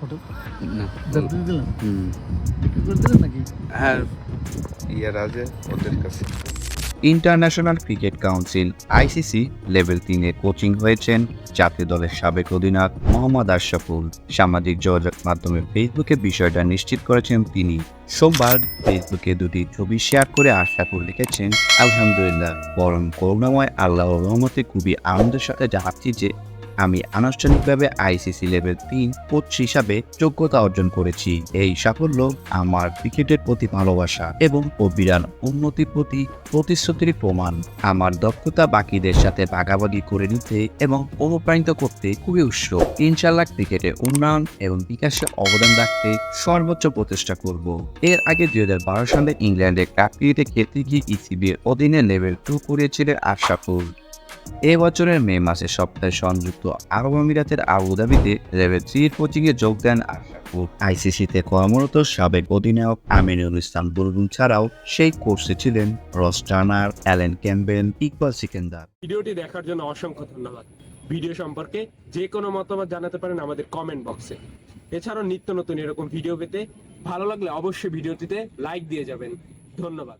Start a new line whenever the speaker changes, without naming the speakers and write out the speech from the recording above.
Photo?
না।
দিলেন? বিক্রি করে দিলেন নাকি?
হ্যাঁ। ইয়ার আছে ওদের কাছে। International cricket council ICC level তিন তিনে কোচিং হয়েছেন জাতীয় দলের সাবেক অধিনায়ক মোহাম্মদ আশরাফুল। সামাজিক যোগাযোগ মাধ্যমে ফেসবুকে বিষয়টা নিশ্চিত করেছেন তিনি। সোমবার ফেসবুকে দুটি ছবি শেয়ার করে আশরাফুল লিখেছেন আলহামদুলিল্লাহ। বরং করুণাময় আল্লাহর রহমতে খুবই আনন্দের সাথে জানাচ্ছি যে আমি আনুষ্ঠানিকভাবে আইসিসি লেভেল তিন কোচ হিসাবে যোগ্যতা অর্জন করেছি। এই সাফল্য আমার ক্রিকেটের প্রতি ভালোবাসা এবং অবিরাম উন্নতির প্রতি প্রতিশ্রুতির প্রমাণ। আমার দক্ষতা বাকিদের সাথে ভাগাভাগি করে নিতে এবং অনুপ্রাণিত করতে খুবই উৎসুক। ইনশাল্লাহ ক্রিকেটে উন্নয়ন এবং বিকাশে অবদান রাখতে সর্বোচ্চ প্রচেষ্টা করব। এর আগে দুই হাজার বারো সালে ইংল্যান্ডে কাপ ক্রিকেটে খেলতে গিয়ে ইসিবির অধীনে লেভেল টু করিয়েছিলেন আশরাফুল। এ বছরের মে মাসে সপ্তাহে সংযুক্ত আরব আমিরাতের আবুধাবিতে লেভেল থ্রির কোচিংয়ে যোগ দেন আইসিসিতে কর্মরত সাবেক অধিনায়ক আমিনুল ইসলাম বুলবুল ছাড়াও সেই কোর্সে ছিলেন Ross Turner Allen Campbell, Iqbal Sikandar.
ভিডিওটি দেখার জন্য অসংখ্য ধন্যবাদ। ভিডিও সম্পর্কে যে কোনো মতামত জানাতে পারেন আমাদের কমেন্ট বক্সে এছাড়াও নিত্য নতুন এরকম ভিডিও পেতে ভালো লাগলে অবশ্যই ভিডিওটিতে লাইক দিয়ে যাবেন। ধন্যবাদ।